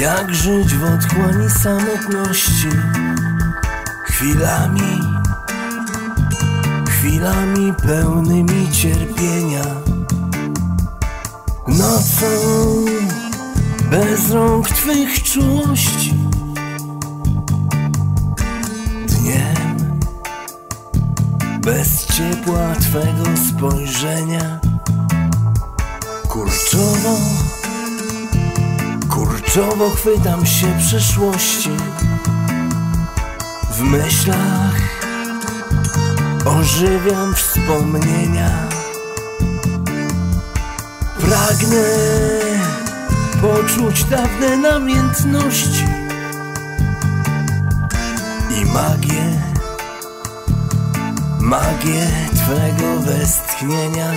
Jak żyć w otchłani samotności? Chwilami Chwilami pełnymi cierpienia. Nocą bez rąk Twych czułości. Dniem bez ciepła Twego spojrzenia. Kurczowo Kurczowo chwytam się przeszłości W myślach. Ożywiam wspomnienia. Pragnę poczuć dawne namiętności I magię Magię Twego westchnienia.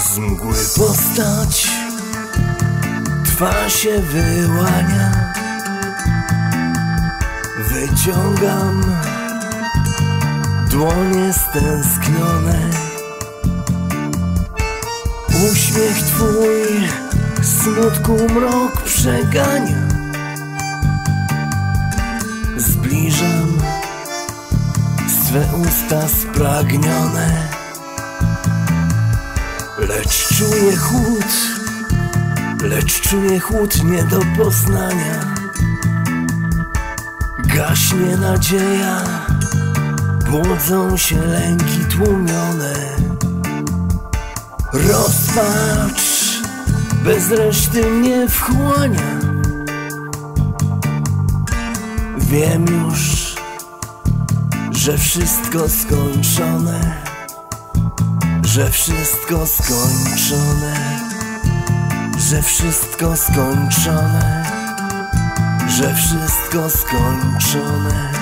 Z mgły postać Twa się wyłania. Wyciągam Dłonie stęsknione. Uśmiech Twój Smutku mrok przegania. Zbliżam Swe usta spragnione. Lecz czuję chłód Lecz czuję chłód nie do poznania. Gaśnie nadzieja. Budzą się lęki tłumione. Rozpacz. Bez reszty mnie wchłania. Wiem już, że wszystko skończone. Że wszystko skończone Że wszystko skończone Że wszystko skończone